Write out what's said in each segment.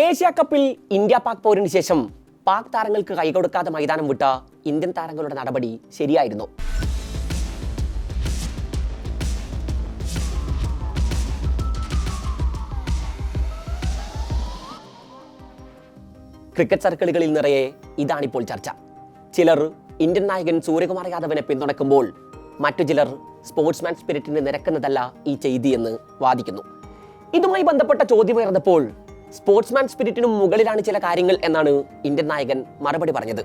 Asia കപ്പിൽ India Pak പോരിന് ശേഷം പാക് താരങ്ങൾക്ക് കൈകൊടുക്കാതെ മൈതാനം വിട്ട ഇന്ത്യൻ താരങ്ങളുടെ നടപടി ശരിയായിരുന്നു. ക്രിക്കറ്റ് സർക്കിളുകളിൽ നിറയെ ഇതാണിപ്പോൾ ചർച്ച. ചിലർ ഇന്ത്യൻ നായകൻ സൂര്യകുമാർ യാദവിനെ പിന്തുണയ്ക്കുമ്പോൾ മറ്റു ചിലർ സ്പോർട്സ്മാൻ സ്പിരിറ്റിന് നിരക്കുന്നതല്ല ഈ ചെയ്തിയെന്ന് വാദിക്കുന്നു. ഇതുമായി ബന്ധപ്പെട്ട ചോദ്യമുയർന്നപ്പോൾ സ്പോർട്സ്മാൻ സ്പിരിറ്റിനും മുകളിലാണ് ചില കാര്യങ്ങൾ എന്നാണ് ഇന്ത്യൻ നായകൻ മറുപടി പറഞ്ഞത്.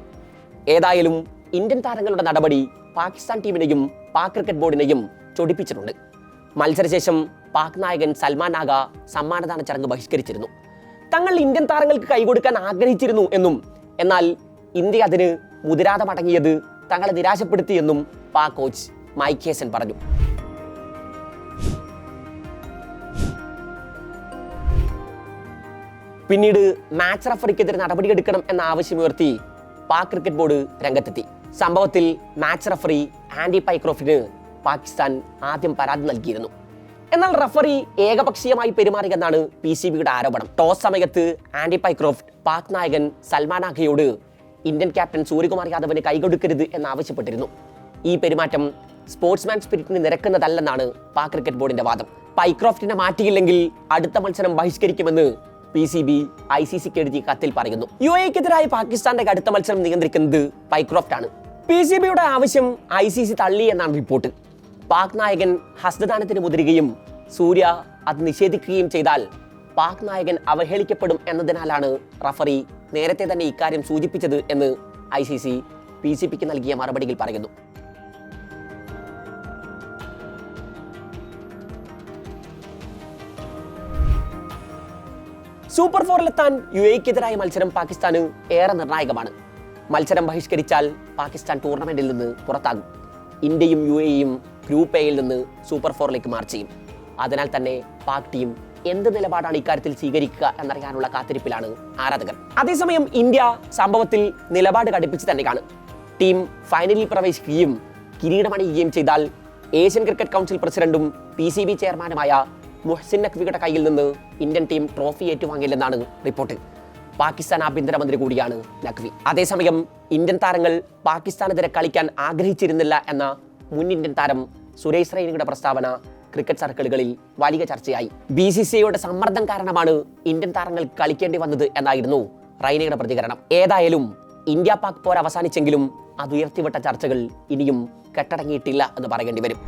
ഏതായാലും ഇന്ത്യൻ താരങ്ങളുടെ നടപടി പാകിസ്ഥാൻ ടീമിനെയും പാക് ക്രിക്കറ്റ് ബോർഡിനെയും ചൊടിപ്പിച്ചിട്ടുണ്ട്. മത്സരശേഷം പാക് നായകൻ സൽമാൻ ആഗ സമ്മാനദാന ചടങ്ങ് ബഹിഷ്കരിച്ചിരുന്നു. തങ്ങൾ ഇന്ത്യൻ താരങ്ങൾക്ക് കൈകൊടുക്കാൻ ആഗ്രഹിച്ചിരുന്നു എന്നും എന്നാൽ ഇന്ത്യ അതിന് മുതിരാതെ മടങ്ങിയത് തങ്ങളെ നിരാശപ്പെടുത്തിയെന്നും പാക് കോച്ച് മൈക്കേസൻ പറഞ്ഞു. പിന്നീട് മാച്ച് റഫറിക്കെതിരെ നടപടിയെടുക്കണം എന്ന ആവശ്യമുയർത്തി പാക് ക്രിക്കറ്റ് ബോർഡ് രംഗത്തെത്തി. സംഭവത്തിൽ മാച്ച് റഫറി ആൻഡി പൈക്രോഫിന് പാകിസ്ഥാൻ ആദ്യം പരാതി നൽകിയിരുന്നു. എന്നാൽ റഫറി ഏകപക്ഷീയമായി പെരുമാറിയെന്നാണ് പി സി ബിയുടെ ആരോപണം. ടോസ് സമയത്ത് ആൻഡി പൈക്രോഫ്റ്റ് പാക് നായകൻ സൽമാൻ ആഖയോട് ഇന്ത്യൻ ക്യാപ്റ്റൻ സൂര്യകുമാർ യാദവിന് കൈകൊടുക്കരുത് എന്നാവശ്യപ്പെട്ടിരുന്നു ഈ പെരുമാറ്റം സ്പോർട്സ്മാൻ സ്പിരിറ്റിന് നിരക്കുന്നതല്ലെന്നാണ് പാക് ക്രിക്കറ്റ് ബോർഡിന്റെ വാദം. പൈക്രോഫ്റ്റിനെ മാറ്റിയില്ലെങ്കിൽ അടുത്ത മത്സരം ബഹിഷ്കരിക്കുമെന്ന് P C B I C സിക്ക് എഴുതിയ കത്തിൽ പറയുന്നു. യു എക്കെതിരായ പാകിസ്ഥാന്റെ അടുത്ത മത്സരം നിയന്ത്രിക്കുന്നത് പൈക്രോഫ്റ്റ് ആണ്. പി സി ബിയുടെ ആവശ്യം ഐ സി സി തള്ളി എന്നാണ് റിപ്പോർട്ട് പാക് നായകൻ ഹസ്തദാനത്തിന് മുതിരുകയും സൂര്യ അത് നിഷേധിക്കുകയും ചെയ്താൽ പാക് നായകൻ അവഹേളിക്കപ്പെടും എന്നതിനാലാണ് റഫറി നേരത്തെ തന്നെ ഇക്കാര്യം സൂചിപ്പിച്ചത് എന്ന് I C C P C പിക്ക് നൽകിയ മറുപടിയിൽ പറയുന്നു. സൂപ്പർ ഫോറിലെത്താൻ യു എക്കെതിരായ മത്സരം പാകിസ്ഥാന് ഏറെ നിർണായകമാണ്. മത്സരം ബഹിഷ്കരിച്ചാൽ പാകിസ്ഥാൻ ടൂർണമെന്റിൽ നിന്ന് പുറത്താകും. ഇന്ത്യയും യു എയും ഗ്രൂപ്പ് എയിൽ നിന്ന് സൂപ്പർ ഫോറിലേക്ക് മാർച്ച് ചെയ്യും. അതിനാൽ തന്നെ പാക് ടീം എന്ത് നിലപാടാണ് ഇക്കാര്യത്തിൽ സ്വീകരിക്കുക എന്നറിയാനുള്ള കാത്തിരിപ്പിലാണ് ആരാധകർ. അതേസമയം ഇന്ത്യ സംഭവത്തിൽ നിലപാട് കടുപ്പിച്ച് തന്നെ കാണും ടീം ഫൈനലിൽ പ്രവേശിക്കുകയും കിരീടമണിയുകയും ചെയ്താൽ ഏഷ്യൻ ക്രിക്കറ്റ് കൗൺസിൽ പ്രസിഡന്റും പി സി ബി ചെയർമാനുമായ മുഹ്സിൻ നഖ്വിയുടെ കയ്യിൽ നിന്ന് ഇന്ത്യൻ ടീം ട്രോഫി ഏറ്റുവാങ്ങില്ലെന്നാണ് റിപ്പോർട്ട്. പാകിസ്ഥാൻ ആഭ്യന്തരമന്ത്രി കൂടിയാണ് നഖ്വി. അതേസമയം ഇന്ത്യൻ താരങ്ങൾ പാകിസ്ഥാനെതിരെ കളിക്കാൻ ആഗ്രഹിച്ചിരുന്നില്ല എന്ന മുൻ ഇന്ത്യൻ താരം സുരേഷ് റൈനയുടെ പ്രസ്താവന ക്രിക്കറ്റ് സർക്കിളുകളിൽ വലിയ ചർച്ചയായി. ബി സി സി ഐയുടെ സമ്മർദ്ദം കാരണമാണ് ഇന്ത്യൻ താരങ്ങൾ കളിക്കേണ്ടി വന്നത് എന്നായിരുന്നു റൈനയുടെ പ്രതികരണം. ഏതായാലും ഇന്ത്യ പാക് പോർ അവസാനിച്ചെങ്കിലും അത് ഉയർത്തിവിട്ട ചർച്ചകൾ ഇനിയും കെട്ടടങ്ങിയിട്ടില്ല എന്ന് പറയേണ്ടി വരും.